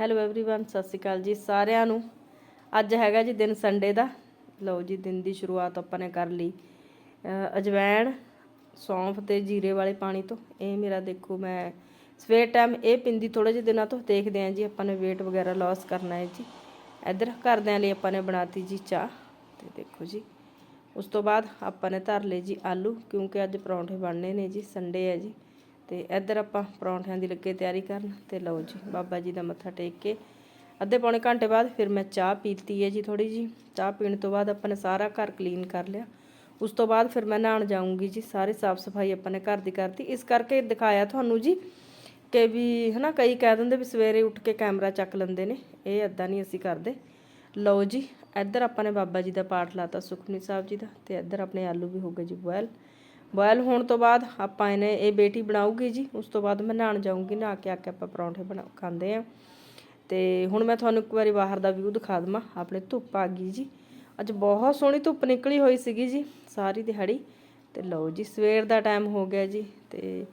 Hello everyone ਸਤਿ ਸ਼੍ਰੀ ਅਕਾਲ ਜੀ ਸਾਰਿਆਂ ਨੂੰ ਅੱਜ ਹੈਗਾ ਜੀ ਦਿਨ ਸੰਡੇ ਦਾ ਲਓ ਜੀ ਦਿਨ ਦੀ ਸ਼ੁਰੂਆਤ ਆਪਾਂ ਨੇ ਕਰ ਲਈ ਅਹ ਅਜਵਾਇਣ ਸੌਂਫ ਤੇ ਜੀਰੇ ਵਾਲੇ ਪਾਣੀ ਤੋਂ ਇਹ ਮੇਰਾ ਦੇਖੋ ਮੈਂ ਸਵੇਰ ਟਾਈਮ ਇਹ ਪਿੰਦੀ ਥੋੜੇ ਜਿਹੇ ਦਿਨਾਂ ਤੋਂ ਦੇਖਦੇ ਆਂ ਜੀ ਆਪਾਂ ਨੇ weight ਵਗੈਰਾ ਲਾਸ ਕਰਨਾ ਹੈ ਜੀ ਇੱਧਰ ਘਰਦਿਆਂ ਲਈ ਆਪਾਂ ਨੇ ਬਣਾਤੀ ਜੀ ਚਾਹ ਤੇ ਦੇਖੋ ਜੀ ਉਸ ਤੋਂ ਬਾਅਦ ਆਪਾਂ ਨੇ ਧਰ ਲਏ ਜੀ ਆਲੂ ਕਿਉਂਕਿ ਅੱਜ ਪਰੌਂਠੇ ਬਣਨੇ ਨੇ ਜੀ ਸੰਡੇ ਹੈ ਜੀ ਤੇ ਇੱਧਰ ਆਪਾਂ ਪਰੌਂਠਿਆਂ ਦੀ ਲੱਗੇ ਤਿਆਰੀ ਕਰਨ ਤੇ ਲਓ ਜੀ, ਬਾਬਾ ਜੀ ਦਾ ਮੱਥਾ ਟੇਕ ਕੇ ਅੱਧੇ ਪੌਣੇ ਘੰਟੇ ਬਾਅਦ ਫਿਰ ਮੈਂ ਚਾਹ ਪੀਤੀ ਹੈ ਜੀ ਥੋੜੀ ਜੀ ਚਾਹ ਪੀਣ ਤੋਂ ਬਾਅਦ ਆਪਾਂ ਨੇ ਸਾਰਾ ਘਰ ਕਲੀਨ ਕਰ ਲਿਆ। ਉਸ ਤੋਂ ਬਾਅਦ ਫਿਰ ਮੈਂ ਨਹਾਉਣ ਜਾਊਂਗੀ ਜੀ, ਸਾਰੇ ਸਾਫ਼ ਸਫ਼ਾਈ ਆਪਾਂ ਨੇ ਘਰ ਦੀ ਕਰਤੀ। ਇਸ ਕਰਕੇ ਦਿਖਾਇਆ ਤੁਹਾਨੂੰ ਜੀ ਕਿ ਵੀ ਹਨਾ, ਕਈ ਕਹਿ ਦਿੰਦੇ ਵੀ ਸਵੇਰੇ ਉੱਠ ਕੇ ਕੈਮਰਾ ਚੱਕ ਲੈਂਦੇ ਨੇ, ਇਹ ਅੱਦਾਂ ਨਹੀਂ ਅਸੀਂ ਕਰਦੇ। ਲਓ ਜੀ, ਇੱਧਰ ਆਪਾਂ ਨੇ ਬਾਬਾ ਜੀ ਦਾ ਪਾਠ ਲਾਤਾ ਸੁਖਮਨੀ ਸਾਹਿਬ ਜੀ ਦਾ ਤੇ ਇੱਧਰ ਆਪਣੇ ਆਲੂ ਵੀ ਹੋ ਗਏ ਜੀ ਬੋਇਲ ਬੋਇਲ ਹੋਣ ਤੋਂ ਬਾਅਦ ਆਪਾਂ ਇਹਨੇ ਇਹ ਬੇਟੀ ਬਣਾਉਗੀ ਜੀ, ਉਸ ਤੋਂ ਬਾਅਦ ਮੈਂ ਨਹਾਉਣ ਜਾਊਂਗੀ ਨਹਾ ਕੇ ਆ ਕੇ ਆਪਾਂ ਪਰੌਂਠੇ ਬਣਾ, ਖਾਂਦੇ ਆ। ਤੇ ਹੁਣ ਮੈਂ ਤੁਹਾਨੂੰ ਇੱਕ ਵਾਰੀ ਬਾਹਰ ਦਾ ਵਿਊ ਦਿਖਾ ਦਵਾਂ, ਆਪਣੇ ਧੁੱਪ ਆ ਗਈ ਜੀ। ਅੱਜ ਬਹੁਤ ਸੋਹਣੀ ਧੁੱਪ ਨਿਕਲੀ ਹੋਈ ਸੀਗੀ ਜੀ, ਸਾਰੀ ਦਿਹਾੜੀ। ਤੇ ਲਓ ਜੀ, ਸਵੇਰ ਦਾ ਟਾਈਮ ਹੋ ਗਿਆ ਜੀ, ਤੇ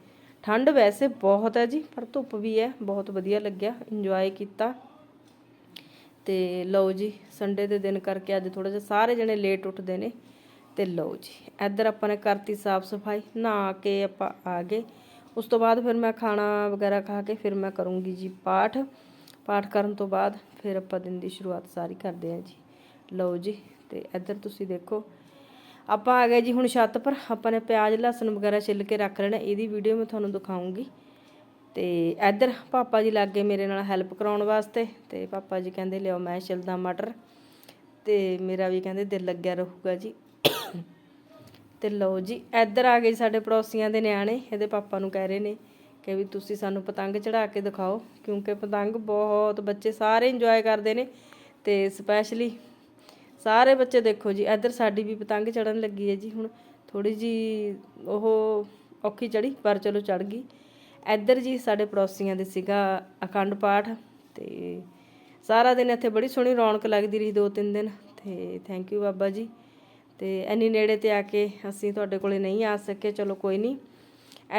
ਠੰਡ ਵੈਸੇ ਬਹੁਤ ਹੈ ਜੀ, ਪਰ ਧੁੱਪ ਵੀ ਹੈ, ਬਹੁਤ ਵਧੀਆ ਲੱਗਿਆ ਇੰਜੋਏ ਕੀਤਾ। ਤੇ ਲਓ ਜੀ ਸੰਡੇ ਦੇ ਦਿਨ ਕਰਕੇ ਅੱਜ ਥੋੜਾ ਜਿਹਾ ਸਾਰੇ ਜਣੇ ਲੇਟ ਉੱਠਦੇ ਨੇ। ਤੇ ਲਓ ਜੀ, ਇੱਧਰ ਆਪਾਂ ਨੇ ਕਰਤੀ ਸਾਫ਼ ਸਫ਼ਾਈ, ਨਹਾ ਕੇ ਆਪਾਂ ਆ ਗਏ। ਉਸ ਤੋਂ ਬਾਅਦ ਫਿਰ ਮੈਂ ਖਾਣਾ ਵਗੈਰਾ ਖਾ ਕੇ ਫਿਰ ਮੈਂ ਕਰੂੰਗੀ ਜੀ ਪਾਠ। ਪਾਠ ਕਰਨ ਤੋਂ ਬਾਅਦ ਫਿਰ ਆਪਾਂ ਦਿਨ ਦੀ ਸ਼ੁਰੂਆਤ ਸਾਰੀ ਕਰਦੇ ਹਾਂ ਜੀ। ਲਓ ਜੀ, ਤੇ ਇੱਧਰ ਤੁਸੀਂ ਦੇਖੋ, ਆਪਾਂ ਆ ਗਏ ਜੀ ਹੁਣ ਛੱਤ ਪਰ, ਆਪਾਂ ਨੇ ਪਿਆਜ਼, ਲਸਣ ਵਗੈਰਾ ਛਿੱਲ ਕੇ ਰੱਖ ਲੈਣਾ, ਇਹਦੀ ਵੀਡੀਓ ਮੈਂ ਤੁਹਾਨੂੰ ਦਿਖਾਉਂਗੀ। ਤੇ ਇੱਧਰ ਪਾਪਾ ਜੀ ਲੱਗ ਗਏ ਮੇਰੇ ਨਾਲ ਹੈਲਪ ਕਰਾਉਣ ਵਾਸਤੇ, ਤੇ ਪਾਪਾ ਜੀ ਕਹਿੰਦੇ ਲਿਓ ਮੈਂ ਛਿਲਦਾ ਮਟਰ। ਤੇ ਮੇਰਾ ਵੀ ਕਹਿੰਦੇ, ਦਿਲ ਲੱਗਿਆ ਰਹੂਗਾ ਜੀ। ਤੇ ਲਓ ਜੀ, ਇੱਧਰ ਆ ਗਏ ਸਾਡੇ ਪੜੋਸੀਆਂ ਦੇ ਨਿਆਣੇ, ਇਹਦੇ ਪਾਪਾ ਨੂੰ ਕਹਿ ਰਹੇ ਨੇ ਕਿ ਵੀ ਤੁਸੀਂ ਸਾਨੂੰ ਪਤੰਗ ਚੜਾ ਕੇ ਦਿਖਾਓ, ਕਿਉਂਕਿ ਪਤੰਗ ਬਹੁਤ ਬੱਚੇ ਸਾਰੇ ਇੰਜੋਏ ਕਰਦੇ ਨੇ ਤੇ ਸਪੈਸ਼ਲੀ ਸਾਰੇ ਬੱਚੇ ਦੇਖੋ ਜੀ, ਇੱਧਰ ਸਾਡੀ ਵੀ ਪਤੰਗ ਚੜਨ ਲੱਗੀ ਹੈ ਜੀ ਹੁਣ ਥੋੜੀ ਜੀ ਉਹ ਔਖੀ ਚੜੀ ਪਰ ਚਲੋ ਚੜ ਗਈ। ਇੱਧਰ ਜੀ ਸਾਡੇ ਪੜੋਸੀਆਂ ਦੇ ਸੀਗਾ ਅਖੰਡ ਪਾਠ ਤੇ ਸਾਰਾ ਦਿਨ ਇੱਥੇ ਬੜੀ ਸੋਹਣੀ ਰੌਣਕ ਲੱਗਦੀ ਰਹੀ ਦੋ ਤਿੰਨ ਦਿਨ, ਤੇ ਥੈਂਕ ਯੂ ਬਾਬਾ ਜੀ। ਤੇ ਇੰਨੀ ਨੇੜੇ ਤੇ ਆ ਕੇ ਅਸੀਂ ਤੁਹਾਡੇ ਕੋਲੇ ਨਹੀਂ ਆ ਸਕੇ, ਚਲੋ ਕੋਈ ਨਹੀਂ।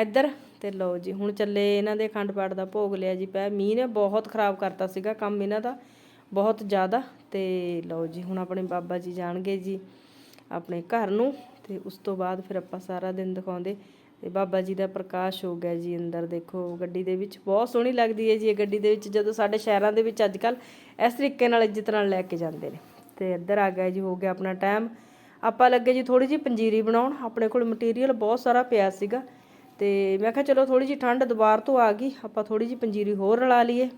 ਇੱਧਰ ਤੇ ਲਓ ਜੀ, ਹੁਣ ਚੱਲੇ ਇਹਨਾਂ ਦੇ ਅਖੰਡ ਪਾਠ ਦਾ ਭੋਗ ਲਿਆ ਜੀ ਪੈ। ਮੀਂਹ ਨੇ ਬਹੁਤ ਖਰਾਬ ਕਰਤਾ ਸੀਗਾ ਕੰਮ ਇਹਨਾਂ ਦਾ, ਬਹੁਤ ਜ਼ਿਆਦਾ। ਤੇ ਲਓ ਜੀ, ਹੁਣ ਆਪਣੇ ਬਾਬਾ ਜੀ ਜਾਣਗੇ ਜੀ ਆਪਣੇ ਘਰ ਨੂੰ ਤੇ ਉਸ ਤੋਂ ਬਾਅਦ ਫਿਰ ਆਪਾਂ ਸਾਰਾ ਦਿਨ ਦਿਖਾਉਂਦੇ। ਤੇ ਬਾਬਾ ਜੀ ਦਾ ਪ੍ਰਕਾਸ਼ ਹੋ ਗਿਆ ਜੀ ਅੰਦਰ, ਦੇਖੋ ਗੱਡੀ ਦੇ ਵਿੱਚ। ਬਹੁਤ ਸੋਹਣੀ ਲੱਗਦੀ ਹੈ ਜੀ ਇਹ ਗੱਡੀ ਦੇ ਵਿੱਚ, ਜਦੋਂ ਸਾਡੇ ਸ਼ਹਿਰਾਂ ਦੇ ਵਿੱਚ ਅੱਜ ਕੱਲ ਇਸ ਤਰੀਕੇ ਨਾਲ ਇੱਜ਼ਤ ਨਾਲ ਲੈ ਕੇ ਜਾਂਦੇ ਨੇ। ਤੇ ਇੱਧਰ ਆ ਗਿਆ ਜੀ, ਹੋ ਗਿਆ ਆਪਣਾ ਟਾਈਮ ਆਪਾਂ ਲੱਗੇ ਜੀ ਥੋੜੀ ਜੀ ਪੰਜੀਰੀ ਬਣਾਉਣ। ਆਪਣੇ ਕੋਲ ਮਟੀਰੀਅਲ ਬਹੁਤ ਸਾਰਾ ਪਿਆ ਸੀਗਾ। ਤੇ ਮੈਂ ਕਿਹਾ ਚਲੋ ਥੋੜੀ ਜੀ ਠੰਡ ਦੁਬਾਰ ਤੋਂ ਆ ਗਈ। ਆਪਾਂ ਥੋੜੀ ਜੀ ਪੰਜੀਰੀ ਹੋਰ ਰਲਾ ਲਈਏ।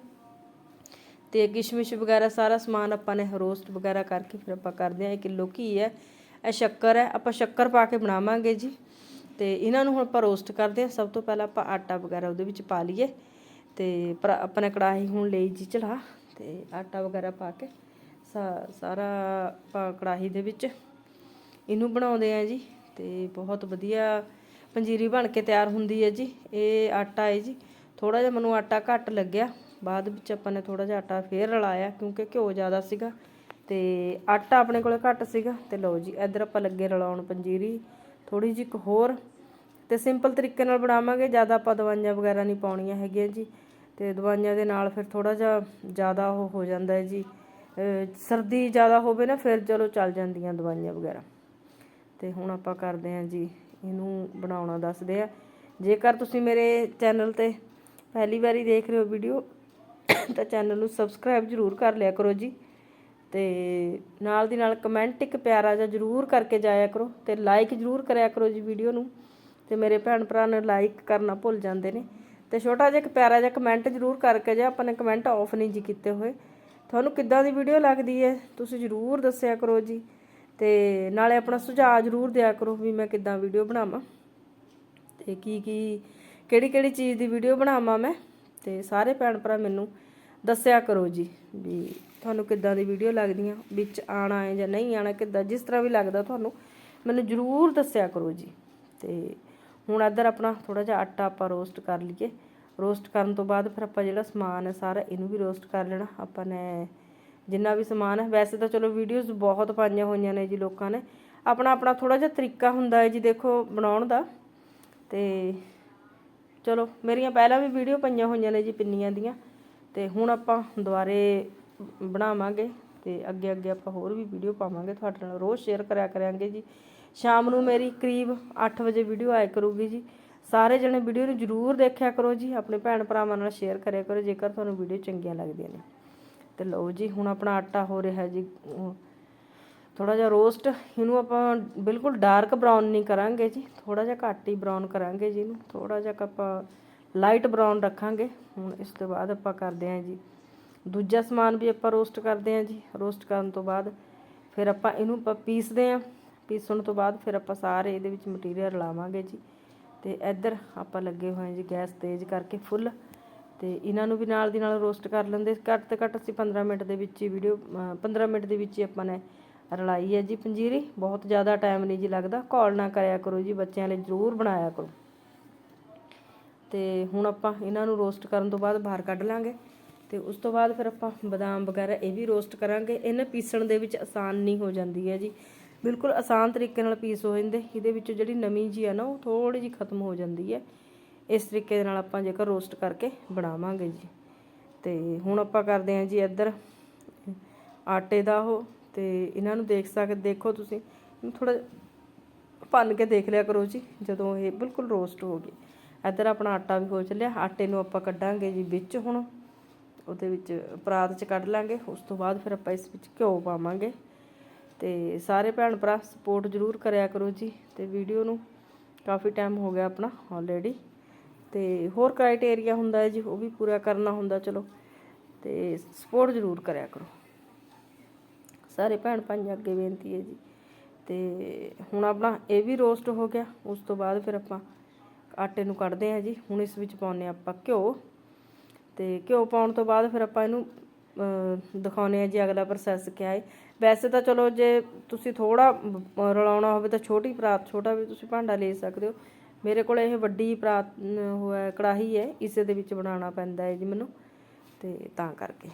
ਤੇ ਕਿਸ਼ਮਿਸ਼ ਵਗੈਰਾ ਸਾਰਾ ਸਮਾਨ ਆਪਾਂ ਨੇ ਰੋਸਟ ਵਗੈਰਾ ਕਰਕੇ ਫਿਰ ਆਪਾਂ ਕਰਦੇ ਆ 1 ਕਿਲੋ ਘੀ ਹੈ। ਇਹ ਸ਼ੱਕਰ ਹੈ। ਆਪਾਂ ਸ਼ੱਕਰ ਪਾ ਕੇ ਬਣਾਵਾਂਗੇ ਜੀ। ਤੇ ਇਹਨਾਂ ਨੂੰ ਹੁਣ ਆਪਾਂ ਰੋਸਟ ਕਰਦੇ ਆ ਸਭ ਤੋਂ ਪਹਿਲਾਂ ਆਪਾਂ ਆਟਾ ਵਗੈਰਾ ਉਹਦੇ ਵਿੱਚ ਪਾ ਲਈਏ। ਤੇ ਪਰ ਆਪਾਂ ਨੇ ਕੜਾਹੀ ਹੁਣ ਲਈ ਜੀ ਚਲਾ। ਤੇ ਆਟਾ ਵਗੈਰਾ ਪਾ ਕੇ ਸਾ- ਸਾਰਾ ਆਪਾਂ ਕੜਾਹੀ ਦੇ ਵਿੱਚ ਇਹਨੂੰ ਬਣਾਉਂਦੇ ਆ ਜੀ ਤੇ ਬਹੁਤ ਵਧੀਆ ਪੰਜੀਰੀ ਬਣ ਕੇ ਤਿਆਰ ਹੁੰਦੀ ਹੈ ਜੀ। ਇਹ ਆਟਾ ਹੈ ਜੀ। ਥੋੜਾ ਜਿਹਾ ਮੈਨੂੰ ਆਟਾ ਘੱਟ ਲੱਗਿਆ। ਬਾਅਦ ਵਿੱਚ ਆਪਾਂ ਨੇ ਥੋੜਾ ਜਿਹਾ ਆਟਾ ਫੇਰ ਰਲਾਇਆ ਕਿਉਂਕਿ ਘਿਓ ਜ਼ਿਆਦਾ ਸੀਗਾ ਤੇ ਆਟਾ ਆਪਣੇ ਕੋਲੇ ਘੱਟ ਸੀਗਾ ਤੇ ਲਓ ਜੀ, ਇੱਧਰ ਆਪਾਂ ਲੱਗੇ ਰਲਾਉਣ ਪੰਜੀਰੀ। ਥੋੜੀ ਜਿਹੀ ਇੱਕ ਹੋਰ ਤੇ ਸਿੰਪਲ ਤਰੀਕੇ ਨਾਲ ਬਣਾਵਾਂਗੇ। ਜ਼ਿਆਦਾ ਆਪਾਂ ਦਵਾਈਆਂ ਵਗੈਰਾ ਨਹੀਂ ਪਾਉਣੀਆਂ ਹੈਗੀਆਂ ਜੀ। ਤੇ ਦਵਾਈਆਂ ਦੇ ਨਾਲ ਫਿਰ ਥੋੜਾ ਜਿਹਾ ਜ਼ਿਆਦਾ ਉਹ ਹੋ ਜਾਂਦਾ ਹੈ ਜੀ। ਸਰਦੀ ਜ਼ਿਆਦਾ ਹੋਵੇ ਨਾ, ਫਿਰ ਚਲੋ ਚੱਲ ਜਾਂਦੀਆਂ ਦਵਾਈਆਂ ਵਗੈਰਾ। ਅਤੇ ਹੁਣ ਆਪਾਂ ਕਰਦੇ ਹਾਂ ਜੀ, ਇਹਨੂੰ ਬਣਾਉਣਾ ਦੱਸਦੇ ਆ। ਜੇਕਰ ਤੁਸੀਂ ਮੇਰੇ ਚੈਨਲ ਤੇ ਪਹਿਲੀ ਵਾਰੀ ਦੇਖ ਰਹੇ ਹੋ ਵੀਡੀਓ, ਤਾਂ ਚੈਨਲ ਨੂੰ ਸਬਸਕ੍ਰਾਈਬ ਜ਼ਰੂਰ ਕਰ ਲਿਆ ਕਰੋ ਜੀ। ਤੇ ਨਾਲ ਦੀ ਨਾਲ ਕਮੈਂਟ ਇੱਕ ਪਿਆਰਾ ਜਿਹਾ ਜ਼ਰੂਰ ਕਰਕੇ ਜਾਇਆ ਕਰੋ ਤੇ ਲਾਈਕ ਜ਼ਰੂਰ ਕਰਿਆ ਕਰੋ ਜੀ ਵੀਡੀਓ ਨੂੰ। ਤੇ ਮੇਰੇ ਭੈਣ ਭਰਾ ਨੇ ਲਾਈਕ ਕਰਨਾ ਭੁੱਲ ਜਾਂਦੇ ਨੇ। ਤੇ ਛੋਟਾ ਜਿਹਾ ਇੱਕ ਪਿਆਰਾ ਜਿਹਾ ਕਮੈਂਟ ਜ਼ਰੂਰ ਕਰਕੇ ਜਾ ਆਪਾਂ ਨੇ ਕਮੈਂਟ ਆਫ ਨਹੀਂ ਜੀ ਕੀਤੇ ਹੋਏ। ਤੁਹਾਨੂੰ ਕਿੱਦਾਂ ਦੀ ਵੀਡੀਓ ਲੱਗਦੀ ਹੈ, ਤੁਸੀਂ ਜ਼ਰੂਰ ਦੱਸਿਆ ਕਰੋ ਜੀ। ਤੇ ਨਾਲੇ ਆਪਣਾ ਸੁਝਾਅ ਜ਼ਰੂਰ ਦਿਆ ਕਰੋ ਵੀ ਮੈਂ ਕਿੱਦਾਂ ਵੀਡੀਓ ਬਣਾਵਾਂ ਤੇ ਕੀ ਕੀ, ਕਿਹੜੀ ਕਿਹੜੀ ਚੀਜ਼ ਦੀ ਵੀਡੀਓ ਬਣਾਵਾਂ ਮੈਂ ਤੇ ਸਾਰੇ ਭੈਣ ਭਰਾ ਮੈਨੂੰ ਦੱਸਿਆ ਕਰੋ ਜੀ ਵੀ ਤੁਹਾਨੂੰ ਕਿੱਦਾਂ ਦੀ ਵੀਡੀਓ ਲੱਗਦੀਆਂ, ਵਿੱਚ ਆਣਾ ਹੈ ਜਾਂ ਨਹੀਂ ਆਣਾ ਕਿੱਦਾਂ, ਜਿਸ ਤਰ੍ਹਾਂ ਵੀ ਲੱਗਦਾ ਤੁਹਾਨੂੰ ਮੈਨੂੰ ਜ਼ਰੂਰ ਦੱਸਿਆ ਕਰੋ ਜੀ। ਤੇ ਹੁਣ ਇੱਧਰ ਆਪਣਾ ਥੋੜਾ ਜਿਹਾ ਆਟਾ ਆਪਾਂ ਰੋਸਟ ਕਰ ਲਈਏ। ਰੋਸਟ ਕਰਨ ਤੋਂ ਬਾਅਦ ਫਿਰ ਆਪਾਂ ਜਿਹੜਾ ਸਮਾਨ ਹੈ ਸਾਰਾ ਇਹਨੂੰ ਵੀ ਰੋਸਟ ਕਰ ਲੈਣਾ। ਆਪਾਂ ਨੇ ਜਿੰਨਾ ਵੀ ਸਮਾਨ ਹੈ। ਵੈਸੇ ਤਾਂ ਚਲੋ ਵੀਡੀਓਜ਼ ਬਹੁਤ ਪਾਈਆਂ ਹੋਈਆਂ ਨੇ ਜੀ ਲੋਕਾਂ ਨੇ। ਆਪਣਾ ਆਪਣਾ ਥੋੜਾ ਜਿਹਾ ਤਰੀਕਾ ਹੁੰਦਾ ਹੈ ਜੀ ਦੇਖੋ ਬਣਾਉਣ ਦਾ। ਤੇ ਚਲੋ, ਮੇਰੀਆਂ ਪਹਿਲਾਂ ਵੀ ਵੀਡੀਓ ਪਈਆਂ ਹੋਈਆਂ ਨੇ ਜੀ ਪਿੰਨੀਆਂ ਦੀਆਂ। ਤੇ ਹੁਣ ਆਪਾਂ ਦੁਬਾਰੇ ਬਣਾਵਾਂਗੇ ਤੇ ਅੱਗੇ ਅੱਗੇ ਆਪਾਂ ਹੋਰ ਵੀ ਵੀਡੀਓ ਪਾਵਾਂਗੇ। ਤੁਹਾਡੇ ਨਾਲ ਰੋਜ਼ ਸ਼ੇਅਰ ਕਰਿਆ ਕਰਾਂਗੇ ਜੀ। ਸ਼ਾਮ ਨੂੰ ਮੇਰੀ ਕਰੀਬ 8 ਵਜੇ ਵੀਡੀਓ ਆਇਆ ਕਰੂਗੀ ਜੀ। ਸਾਰੇ ਜਣੇ ਵੀਡੀਓ ਨੂੰ ਜਰੂਰ ਦੇਖਿਆ ਕਰੋ ਜੀ। ਆਪਣੇ ਭੈਣ ਭਰਾਵਾਂ ਨਾਲ ਸ਼ੇਅਰ ਕਰਿਆ ਕਰੋ, ਜੇਕਰ ਤੁਹਾਨੂੰ ਵੀਡੀਓ ਚੰਗੀਆਂ ਲੱਗਦੀਆਂ ਨੇ। ਤੇ ਲਓ ਜੀ, ਹੁਣ ਆਪਣਾ ਆਟਾ ਹੋ ਰਿਹਾ ਜੀ ਥੋੜਾ ਜਿਹਾ ਰੋਸਟ ਇਹਨੂੰ ਆਪਾਂ ਬਿਲਕੁਲ ਡਾਰਕ ਬਰਾਊਨ ਨਹੀਂ ਕਰਾਂਗੇ ਜੀ ਥੋੜਾ ਜਿਹਾ ਘੱਟ ਹੀ ਬਰਾਊਨ ਕਰਾਂਗੇ ਜੀ ਇਹਨੂੰ ਥੋੜਾ ਜਿਹਾ ਆਪਾਂ ਲਾਈਟ ਬਰਾਊਨ ਰੱਖਾਂਗੇ। ਹੁਣ ਇਸ ਤੋਂ ਬਾਅਦ ਆਪਾਂ ਕਰਦੇ ਹਾਂ ਜੀ, ਦੂਜਾ ਸਮਾਨ ਵੀ ਆਪਾਂ ਰੋਸਟ ਕਰਦੇ ਹਾਂ ਜੀ ਰੋਸਟ ਕਰਨ ਤੋਂ ਬਾਅਦ ਫਿਰ ਆਪਾਂ ਇਹਨੂੰ ਆਪਾਂ ਪੀਸਦੇ ਹਾਂ, ਪੀਸਣ ਤੋਂ ਬਾਅਦ ਫਿਰ ਆਪਾਂ ਸਾਰੇ ਇਹਦੇ ਵਿੱਚ ਮਟੀਰੀਅਲ ਰਲਾਵਾਂਗੇ ਜੀ। ਤੇ ਇੱਧਰ ਆਪਾਂ ਲੱਗੇ ਹੋਏ ਹਾਂ ਜੀ, ਗੈਸ ਤੇਜ਼ ਕਰਕੇ ਫੁੱਲ ਤੇ ਇਹਨਾਂ ਨੂੰ ਵੀ ਨਾਲ ਦੀ ਨਾਲ ਰੋਸਟ ਕਰ ਲੈਂਦੇ। ਘੱਟ ਤੋਂ ਘੱਟ ਅਸੀਂ 15 ਮਿੰਟ ਦੇ ਵਿੱਚ ਹੀ ਵੀਡੀਓ 15 ਮਿੰਟ ਦੇ ਵਿੱਚ ਹੀ ਆਪਾਂ ਨੇ ਰਲਾਈ ਹੈ ਜੀ ਪੰਜੀਰੀ। ਬਹੁਤ ਜ਼ਿਆਦਾ ਟਾਈਮ ਨਹੀਂ ਜੀ ਲੱਗਦਾ। ਘੋਲ ਨਾ ਕਰਿਆ ਕਰੋ ਜੀ, ਬੱਚਿਆਂ ਲਈ ਜ਼ਰੂਰ ਬਣਾਇਆ ਕਰੋ। ਤੇ ਹੁਣ ਆਪਾਂ ਇਹਨਾਂ ਨੂੰ ਰੋਸਟ ਕਰਨ ਤੋਂ ਬਾਅਦ ਬਾਹਰ ਕੱਢ ਲਾਂਗੇ। ਤੇ ਉਸ ਤੋਂ ਬਾਅਦ ਫਿਰ ਆਪਾਂ ਬਦਾਮ ਵਗੈਰਾ ਇਹ ਵੀ ਰੋਸਟ ਕਰਾਂਗੇ। ਇਹਨਾਂ ਪੀਸਣ ਦੇ ਵਿੱਚ ਆਸਾਨ ਨਹੀਂ ਹੋ ਜਾਂਦੀ ਹੈ ਜੀ। ਬਿਲਕੁਲ ਆਸਾਨ ਤਰੀਕੇ ਨਾਲ ਪੀਸ ਹੋ ਜਾਂਦੇ। ਇਹਦੇ ਵਿੱਚੋਂ ਜਿਹੜੀ ਨਮੀ ਜੀ ਆ ਨਾ, ਉਹ ਥੋੜੀ ਜੀ ਖਤਮ ਹੋ ਜਾਂਦੀ ਹੈ। ਇਸ ਤਰੀਕੇ ਦੇ ਨਾਲ ਆਪਾਂ ਜੇਕਰ ਰੋਸਟ ਕਰਕੇ ਬਣਾਵਾਂਗੇ ਜੀ। ਤੇ ਹੁਣ ਆਪਾਂ ਕਰਦੇ ਹਾਂ ਜੀ ਇੱਧਰ ਆਟੇ ਦਾ ਉਹ, ਤੇ ਇਹਨਾਂ ਨੂੰ ਦੇਖ ਸਕਦੇ ਦੇਖੋ ਤੁਸੀਂ ਥੋੜਾ ਭੰਨ ਕੇ ਦੇਖ ਲਿਆ ਕਰੋ ਜੀ, ਜਦੋਂ ਇਹ ਬਿਲਕੁਲ ਰੋਸਟ ਹੋ ਗਏ ਇੱਧਰ ਆਪਣਾ ਆਟਾ ਵੀ ਹੋ ਚੱਲਿਆ, ਆਟੇ ਨੂੰ ਆਪਾਂ ਕੱਢਾਂਗੇ ਜੀ ਵਿੱਚ ਹੁਣ, ਉਹਦੇ ਵਿੱਚ ਪਰਾਤ 'ਚ ਕੱਢ ਲਾਂਗੇ, ਉਸ ਤੋਂ ਬਾਅਦ ਫਿਰ ਆਪਾਂ ਇਸ ਵਿੱਚ ਘਿਓ ਪਾਵਾਂਗੇ। ਤੇ ਸਾਰੇ ਭੈਣ ਭਰਾ ਸਪੋਰਟ ਜ਼ਰੂਰ ਕਰਿਆ ਕਰੋ ਜੀ, ਤੇ ਵੀਡੀਓ ਨੂੰ ਕਾਫੀ ਟਾਈਮ ਹੋ ਗਿਆ ਆਪਣਾ ਆਲਰੇਡੀ ਤੇ ਹੋਰ ਕ੍ਰਾਈਟੇਰੀਆ ਹੁੰਦਾ ਹੈ ਜੀ, ਉਹ ਵੀ ਪੂਰਾ ਕਰਨਾ ਹੁੰਦਾ, ਚਲੋ। ਤੇ ਸਪੋਰਟ ਜ਼ਰੂਰ ਕਰਿਆ ਕਰੋ। ਸਾਰੇ ਭੈਣ ਭਾਈ ਅੱਗੇ ਬੇਨਤੀ ਹੈ ਜੀ। ਤੇ ਹੁਣ ਆਪਣਾ ਇਹ ਵੀ ਰੋਸਟ ਹੋ ਗਿਆ, ਉਸ ਤੋਂ ਬਾਅਦ ਫਿਰ ਆਪਾਂ ਆਟੇ ਨੂੰ ਕੱਢਦੇ ਹਾਂ ਜੀ। ਹੁਣ ਇਸ ਵਿੱਚ ਪਾਉਨੇ ਆਪਾਂ ਘਿਓ। ਤੇ ਘਿਓ ਪਾਉਣ ਤੋਂ ਬਾਅਦ ਫਿਰ ਆਪਾਂ ਇਹਨੂੰ ਦਿਖਾਉਨੇ ਆ ਜੀ ਅਗਲਾ ਪ੍ਰੋਸੈਸ ਕਿਆ ਹੈ। ਵੈਸੇ ਤਾਂ ਚਲੋ ਜੇ ਤੁਸੀਂ ਥੋੜਾ ਰਲਾਉਣਾ ਹੋਵੇ ਤਾਂ ਛੋਟੀ ਪਰਾਤ ਛੋਟਾ ਵੀ ਤੁਸੀਂ ਭਾਂਡਾ ਲੈ ਸਕਦੇ ਹੋ। ਮੇਰੇ ਕੋਲ ਇਹ ਵੱਡੀ ਪਰਾਤ ਹੋਇਆ ਕੜਾਹੀ ਹੈ, ਇਸੇ ਦੇ ਵਿੱਚ ਬਣਾਉਣਾ ਪੈਂਦਾ ਹੈ ਜੀ ਮੈਨੂੰ, ਤੇ ਤਾਂ ਕਰਕੇ।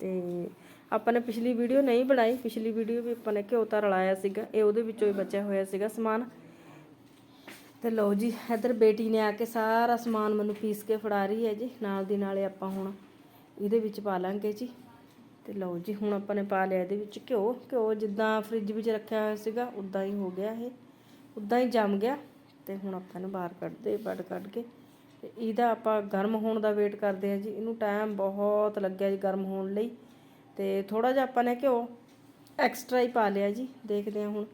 ਤੇ ਆਪਾਂ ਨੇ ਪਿਛਲੀ ਵੀਡੀਓ ਨਹੀਂ ਬਣਾਈ, ਪਿਛਲੀ ਵੀਡੀਓ ਵੀ ਆਪਾਂ ਨੇ ਘਿਓ ਤਾਂ ਰਲਾਇਆ ਸੀਗਾ, ਇਹ ਉਹਦੇ ਵਿੱਚੋਂ ਹੀ ਬਚਿਆ ਹੋਇਆ ਸੀਗਾ ਸਮਾਨ। ਤੇ ਲਓ ਜੀ, ਇੱਧਰ ਬੇਟੀ ਨੇ ਆ ਕੇ ਸਾਰਾ ਸਮਾਨ ਮੈਨੂੰ ਪੀਸ ਕੇ ਫੜਾ ਰਹੀ ਹੈ ਜੀ, ਨਾਲ ਦੀ ਨਾਲੇ ਆਪਾਂ ਹੁਣ ਇਹਦੇ ਵਿੱਚ ਪਾ ਲਾਂਗੇ ਜੀ। ਤੇ ਲਓ ਜੀ, ਹੁਣ ਆਪਾਂ ਨੇ ਪਾ ਲਿਆ ਇਹਦੇ ਵਿੱਚ ਘਿਓ। ਘਿਓ ਜਿੱਦਾਂ ਫ੍ਰਿਜ ਵਿੱਚ ਰੱਖਿਆ ਹੋਇਆ ਸੀਗਾ, ਉਦਾਂ ਹੀ ਹੋ ਗਿਆ ਇਹ, ਉਦਾਂ ਹੀ ਜੰਮ ਗਿਆ। ਤੇ ਹੁਣ ਆਪਾਂ ਇਹਨੂੰ ਬਾਹਰ ਕੱਢਦੇ ਵੱਡ ਕੱਢ ਕੇ ਤੇ ਇਹਦਾ ਆਪਾਂ ਗਰਮ ਹੋਣ ਦਾ ਵੇਟ ਕਰਦੇ ਹਾਂ ਜੀ। ਇਹਨੂੰ ਟਾਈਮ ਬਹੁਤ ਲੱਗਿਆ ਜੀ ਗਰਮ ਹੋਣ ਲਈ। ਤੇ ਥੋੜਾ ਜਿਹਾ ਆਪਾਂ ਨੇ ਘਿਓ ਐਕਸਟਰਾ ਹੀ ਪਾ ਲਿਆ ਜੀ, ਦੇਖਦੇ ਹਾਂ ਹੁਣ।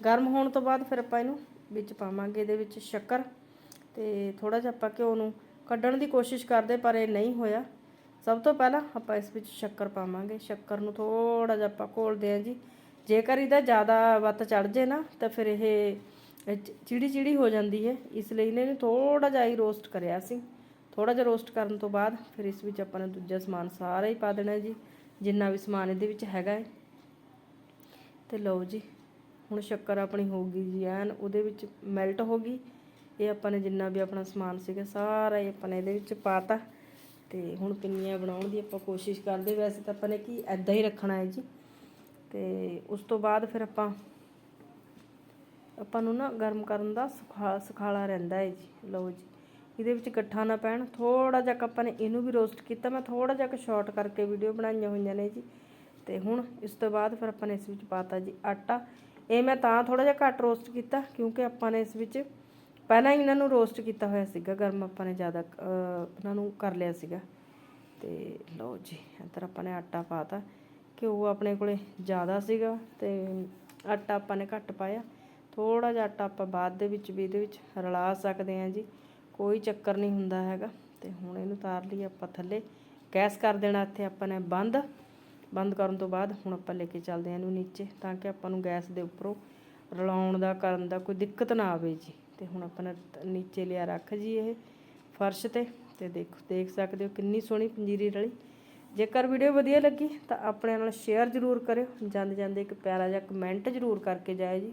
ਗਰਮ ਹੋਣ ਤੋਂ ਬਾਅਦ ਫਿਰ ਆਪਾਂ ਇਹਨੂੰ ਵਿੱਚ ਪਾਵਾਂਗੇ ਇਹਦੇ ਵਿੱਚ ਸ਼ੱਕਰ। ਤੇ ਥੋੜਾ ਜਿਹਾ ਆਪਾਂ ਘਿਓ ਨੂੰ ਕੱਢਣ ਦੀ ਕੋਸ਼ਿਸ਼ ਕਰਦੇ ਪਰ ਇਹ ਨਹੀਂ ਹੋਇਆ। ਸਭ ਤੋਂ ਪਹਿਲਾਂ ਆਪਾਂ ਇਸ ਵਿੱਚ ਸ਼ੱਕਰ ਪਾਵਾਂਗੇ। ਸ਼ੱਕਰ ਨੂੰ ਥੋੜਾ ਜਿਹਾ ਆਪਾਂ ਘੋਲਦੇ ਹਾਂ ਜੀ। ਜੇਕਰ ਇਹਦਾ ਜ਼ਿਆਦਾ ਵੱਤ ਚੜ ਜੇ ਨਾ, ਤਾਂ ਫਿਰ ਇਹ ਚਿੜੀ ਚਿੜੀ ਹੋ ਜਾਂਦੀ ਹੈ। ਇਸ ਲਈ ਇਹਨੇ ਥੋੜਾ ਜਿਹਾ ਹੀ ਰੋਸਟ ਕਰਿਆ ਸੀ। ਥੋੜਾ ਜਿਹਾ ਰੋਸਟ ਕਰਨ ਤੋਂ ਬਾਅਦ ਫਿਰ ਇਸ ਵਿੱਚ ਆਪਾਂ ਨੇ ਦੂਜਾ ਸਮਾਨ ਸਾਰਾ ਹੀ ਪਾ ਦੇਣਾ ਜੀ, ਜਿੰਨਾ ਵੀ ਸਮਾਨ ਇਹਦੇ ਵਿੱਚ ਹੈਗਾ ਹੈ। ਤੇ ਲਓ ਜੀ, ਹੁਣ ਸ਼ੱਕਰ ਆਪਣੀ ਹੋ ਗਈ ਜੀ ਐਨ, ਉਹਦੇ ਵਿੱਚ ਮੈਲਟ ਹੋ ਗਈ। ਇਹ ਆਪਾਂ ਨੇ ਜਿੰਨਾ ਵੀ ਆਪਣਾ ਸਮਾਨ ਸੀਗਾ ਸਾਰਾ ਹੀ ਆਪਾਂ ਨੇ ਇਹਦੇ ਵਿੱਚ ਪਾਤਾ। ਤੇ ਹੁਣ ਪਿੰਨੀਆਂ ਬਣਾਉਣ ਦੀ ਆਪਾਂ ਕੋਸ਼ਿਸ਼ ਕਰਦੇ ਵੈਸੇ ਤਾਂ ਆਪਾਂ ਨੇ ਕੀ ਐਦਾਂ ਹੀ ਰੱਖਣਾ ਹੈ ਜੀ। ਤੇ ਉਸ ਤੋਂ ਬਾਅਦ ਫਿਰ ਆਪਾਂ ਆਪਾਂ ਨੂੰ ਨਾ ਗਰਮ ਕਰਨ ਦਾ ਸੁਖਾ, ਸੁਖਾਲਾ ਰਹਿੰਦਾ ਹੈ ਜੀ, ਲਓ ਜੀ। ਇਹਦੇ ਵਿੱਚ ਇਕੱਠਾ ਨਾ ਪੈਣ ਥੋੜਾ ਜਿਹਾ ਆਪਾਂ ਨੇ ਇਹਨੂੰ ਵੀ ਰੋਸਟ ਕੀਤਾ, ਮੈਂ ਥੋੜਾ ਜਿਹਾ ਕਿ ਸ਼ਾਰਟ ਕਰਕੇ ਵੀਡੀਓ ਬਣਾਈਆਂ ਹੋਈਆਂ ਨੇ ਜੀ। ਤੇ ਹੁਣ ਇਸ ਤੋਂ ਬਾਅਦ ਫਿਰ ਆਪਾਂ ਨੇ ਇਸ ਵਿੱਚ ਪਾਤਾ ਜੀ ਆਟਾ। ਇਹ ਮੈਂ ਤਾਂ ਥੋੜਾ ਜਿਹਾ ਘੱਟ ਰੋਸਟ ਕੀਤਾ, ਕਿਉਂਕਿ ਆਪਾਂ ਨੇ ਇਸ ਵਿੱਚ ਪਹਿਲਾਂ ਹੀ ਇਹਨਾਂ ਨੂੰ ਰੋਸਟ ਕੀਤਾ ਹੋਇਆ ਸੀਗਾ, ਗਰਮ ਆਪਾਂ ਨੇ ਜ਼ਿਆਦਾ ਇਹਨਾਂ ਨੂੰ ਕਰ ਲਿਆ ਸੀਗਾ। ਤੇ ਲਓ ਜੀ, ਇੱਧਰ ਆਪਾਂ ਨੇ ਆਟਾ ਪਾਤਾ। ਘਿਓ ਆਪਣੇ ਕੋਲੇ ਜ਼ਿਆਦਾ ਸੀਗਾ ਤੇ ਆਟਾ ਆਪਾਂ ਨੇ ਘੱਟ ਪਾਇਆ। ਥੋੜਾ ਜਿਹਾ ਆਟਾ ਆਪਾਂ ਬਾਅਦ ਦੇ ਵਿੱਚ ਵੀ ਇਹਦੇ ਵਿੱਚ ਰਲਾ ਸਕਦੇ ਹਾਂ ਜੀ, ਕੋਈ ਚੱਕਰ ਨਹੀਂ ਹੁੰਦਾ ਹੈਗਾ। ਤੇ ਹੁਣ ਇਹਨੂੰ ਉਤਾਰ ਲਈ ਆਪਾਂ ਥੱਲੇ, ਗੈਸ ਕਰ ਦੇਣਾ ਇੱਥੇ ਆਪਾਂ ਨੇ ਬੰਦ। ਬੰਦ ਕਰਨ ਤੋਂ ਬਾਅਦ ਹੁਣ ਆਪਾਂ ਲੈ ਕੇ ਚੱਲਦੇ ਹਾਂ ਇਹਨੂੰ ਨੀਚੇ, ਤਾਂ ਕਿ ਆਪਾਂ ਨੂੰ ਗੈਸ ਦੇ ਉੱਪਰੋਂ ਰਲਾਉਣ ਦਾ, ਕਰਨ ਦਾ ਕੋਈ ਦਿੱਕਤ ਨਾ ਆਵੇ ਜੀ। ਤੇ ਹੁਣ ਆਪਾਂ ਨੇ ਨੀਚੇ ਲਿਆ ਰੱਖ ਜੀ ਇਹ ਫਰਸ਼ ਤੇ। ਤੇ ਦੇਖੋ, ਦੇਖ ਸਕਦੇ ਹੋ ਕਿੰਨੀ ਸੋਹਣੀ ਪੰਜੀਰੀ ਰਲੀ। ਜੇਕਰ ਵੀਡੀਓ ਵਧੀਆ ਲੱਗੀ ਤਾਂ ਆਪਣੇ ਨਾਲ ਸ਼ੇਅਰ ਜ਼ਰੂਰ ਕਰਿਓ। ਜਾਂਦੇ ਜਾਂਦੇ ਇੱਕ ਪਿਆਰਾ ਜਿਹਾ ਕਮੈਂਟ ਜ਼ਰੂਰ ਕਰਕੇ ਜਾਇਓ ਜੀ।